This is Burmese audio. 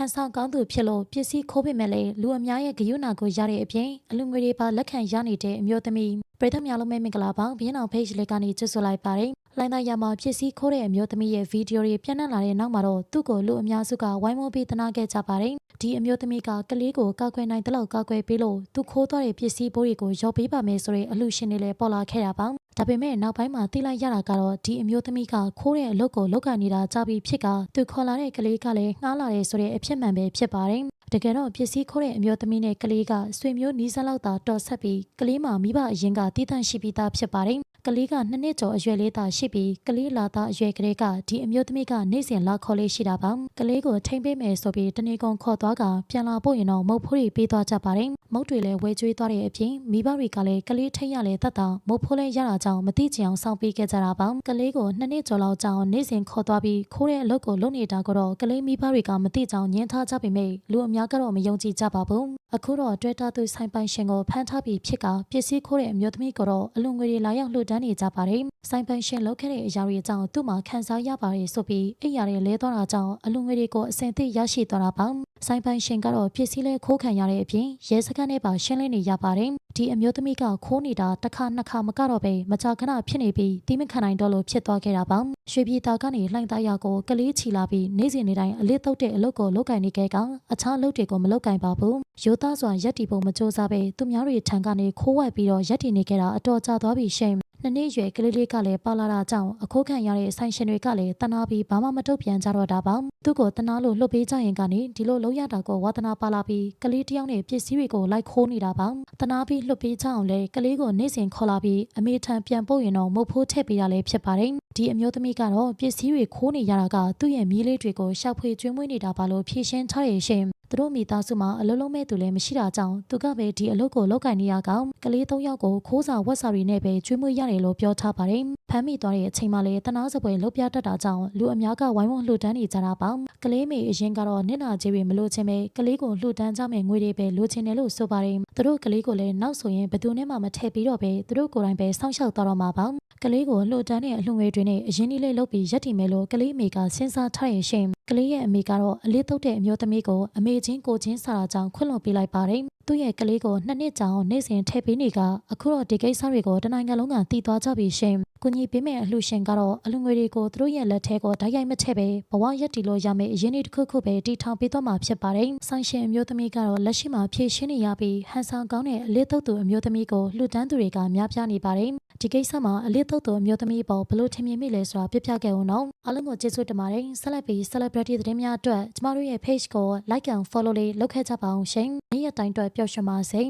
ဟန်ဆောင်ကောင်းသူဖြစ်လို့ပစ္စည်းခိုးပေမဲ့လည်းလူအများရဲ့ဂယုဏကိုရတဲ့အပြင်အလူငွေတွေပါလက်ခံရနေတဲ့အမျိုးသမီးပရိသတ်များလုံးပဲမင်္ဂလာပါဘင်းအောင် page လေးကနေကြိုဆိုလိုက်ပါတယ် လိုင်းသားရမှာပစ္စည်းခိုးတဲ့အမျိုးသမီးရဲ့ဗီဒီယိုတွေပြန့်နှံ့လာတဲ့နောက်မှာတော့သူ့ကိုလူအများစုကဝိုင်းဝန်းပြီးတနာခဲ့ကြပါတယ်ဒီအမျိုးသမီးကကလေးကိုကောက်ွယ်နိုင်တဲ့လောက်ကောက်ွယ်ပေးလို့သူခိုးသွားတဲ့ပစ္စည်းပိုးတွေကိုရောပေးပါမယ်ဆိုတဲ့အလူရှင်တွေလည်းပေါ်လာခဲ့တာပါဒါပေမဲ့နောက်ပိုင်းမှာသိလိုက်ရတာကတော့ဒီအမျိုးသမီးကခိုးတဲ့အလုပ်ကိုလုပ်ကနေတာကြပြီးဖြစ်ကသူခေါ်လာတဲ့ကလေးကလည်းငှားလာတယ်ဆိုတဲ့အဖြစ်မှန်ပဲဖြစ်ပါတယ်တကယ်တော့ပစ္စည်းခိုးတဲ့အမျိုးသမီးနဲ့ကလေးကဆွေမျိုးနီးစပ်လောက်သာတော်ဆက်ပြီးကလေးမှာမိဘအရင်ကတည်တံ့ရှိပြီးသားဖြစ်ပါတယ် ကလေးကနှစ်နှစ်ကျော်အရွယ်လေးသာရှိပြီးကလေးလာသားအရွယ်ကလေးကဒီအမျိုးသမီးကနေ့စဉ်လာခေါ်လေးရှိတာပါကလေးကိုထိမ့်ပေးမယ်ဆိုပြီးတနေကုန်ခေါ်သွားကပြန်လာဖို့ရင်တော့မုတ်ဖိုးတွေပေးသွားကြပါတယ် မုတ်တွေလည်းဝဲကျွေးသွားတဲ့အပြင်မိဘတွေကလည်းကလေးထိတ်ရလေတတ်တာမုတ်ဖိုးလည်းရတာကြောင့်မတိချင်အောင်စောင့်ပေးခဲ့ကြတာပါကလေးကိုနှစ်နှစ်ကျော်လောက်ကြာအောင်နေ့စဉ်ခေါ်သွားပြီးခိုးတဲ့အလုပ်ကိုလုပ်နေတာကတော့ကလေးမိဘတွေကမတိကြောင်ညှင်းထားကြပေမဲ့လူအများကတော့မယုံကြည်ကြပါဘူးအခုတော့တွေ့တာသူဆိုင်ပိုင်ရှင်ကိုဖမ်းထားပြီးဖြစ်ကပစ္စည်းခိုးတဲ့အမျိုးသမီးကတော့အလွန်ငွေတွေလာရောက်လှူဒန်းနေကြပါတယ်ဆိုင်ပိုင်ရှင်လုပ်ခဲ့တဲ့အရာတွေအကြောင်းသူ့မှာခံစားရပါတယ်ဆိုပြီးအိယာတွေလဲသွားတာကြောင့်အလွန်ငွေတွေကိုအစင်သိရရှိသွားတာပါ ဆိုင်ပိုင်ရှင်ကတော့ပစ္စည်းလဲခိုးခံရတဲ့အပြင်ရဲစခန်းထဲပါရှင်းလင်းနေရပါတယ်ဒီအမျိုးသမီးကခိုးနေတာတစ်ခါနှစ်ခါမကတော့ပဲမကြာခဏဖြစ်နေပြီးတိမခံနိုင်တော့လို့ဖြစ်သွားခဲ့တာပါရွှေပြည်သားကနေလှိုင်သားရကိုကလေးချီလာပြီးနေ့စဉ်နေ့တိုင်းအလစ်တုတ်တဲ့အလုပ်ကိုလုပ်ကင်နေခဲ့ကအခြားအလုပ်တွေကိုမလုပ်ကင်ပါဘူးရိုးသားစွာရက်တီပုံမစ조사ပဲသူများတွေထံကနေခိုးဝိုက်ပြီးတော့ရက်တီနေခဲ့တာအတော်ကြာသွားပြီရှင် နှစ်နှစ်ရွယ်ကလေးလေးကလည်းပါလာတာကြောင့်အခိုးခံရတဲ့ဆိုင်ရှင်တွေကလည်းတနာပြီးဘာမှမတုတ်ပြန်ကြတော့တာပါသူ့ကိုတနာလို့လှုပ်ပေးကြရင်ကနေဒီလိုလုံးရတာကိုဝါသနာပါလာပြီးကလေးတယောက်နဲ့ပစ္စည်းတွေကိုလိုက်ခိုးနေတာပါတနာပြီးလှုပ်ပေးကြအောင်လဲကလေးကိုနေ့စဉ်ခေါ်လာပြီးအမေထံပြန်ပို့ရင်တော့မုတ်ဖိုးထည့်ပေးရလဲဖြစ်ပါတယ်ဒီအမျိုးသမီးကတော့ပစ္စည်းတွေခိုးနေရတာကသူ့ရဲ့မီးလေးတွေကိုရှောက်ဖွေကျွေးမွေးနေတာပါလို့ဖြေရှင်းထားရရှင်သူတို့မိသားစုမှာအလုံးလုံးမဲ့သူလည်းမရှိတာကြောင့်သူကပဲဒီအလုပ်ကိုလုပ်ကင်နေရကောင်ကလေး၃ယောက်ကိုခိုးစာဝက်စာတွေနဲ့ပဲကျွေးမွေးရတယ်လို့ပြောထားပါတယ်ဖမ်းမိသွားတဲ့အချိန်မှလည်းတနာစပွဲလုတ်ပြတတ်တာကြောင့်လူအများကဝိုင်းဝန်းလှူဒန်းနေကြတာပါကလေးမေအရင်ကတော့နစ်နာကြေးတွေမလို့ချင်းပဲကလေးကိုလှူဒန်းကြမယ်ငွေတွေပဲလိုချင်တယ်လို့ဆိုပါတယ်သူတို့ကလေးကိုလည်းနောက်ဆိုရင်ဘယ်သူနဲ့မှမထည့်ပြီးတော့ပဲသူတို့ကိုယ်တိုင်ပဲစောင့်ရှောက်သွားတော့မှာပါကလေးကိုလှူဒန်းတဲ့အလှငွေတွေနဲ့အရင်ကြီးလေးလုပ်ပြီးရက်တည်မယ်လို့ကလေးမေကစဉ်းစားထားရင်ရှင်ကလေးရဲ့အမေကတော့အလေးတုတ်တဲ့အမျိုးသမီးကိုအမေချင်းကိုချင်းစာတာကြောင့်ခွင့်လွှတ်ပေးလိုက်ပါတယ်သူ့ရဲ့ကလေးကိုနှစ်နှစ်ကြာအောင်နေ့စဉ်ထည့်ပေးနေကအခုတော့ဒီကိစ္စတွေကိုတနိုင်ငံလုံးကတည်သွားကြပြီရှင်ကုညီပေးမဲ့အလှရှင်ကတော့အလူငွေတွေကိုသူတို့ရဲ့လက်ထဲကိုဓာတ်ရိုက်မထည့်ပဲဘဝရက်တီလို့ရမယ့်အရင်ဒီတစ်ခုခုပဲတီထောင်ပေးသွားမှာဖြစ်ပါတယ်ဆိုင်ရှင်အမျိုးသမီးကတော့လက်ရှိမှာဖြည့်ရှင်းနေရပြီးဟန်ဆောင်ကောင်းတဲ့အလေးတုတ်သူအမျိုးသမီးကိုလှူဒန်းသူတွေကများပြားနေပါတယ်ဒီကိစ္စမှာအလေးတုတ်သူအမျိုးသမီးပေါ်ဘလို့ထင်မြင်မိလဲဆိုတာပြပြခဲ့အောင်နော်အားလုံးကိုကျေးဇူးတင်ပါတယ်ဆက်လက်ပြီး celebrity သတင်းများအတွက်ကျမတို့ရဲ့ page ကို like and follow လေးလုပ်ခဲ့ကြပါအောင်ရှင်နေ့ရက်တိုင်းအတွက်ပျော်ရွှင်ပါစေ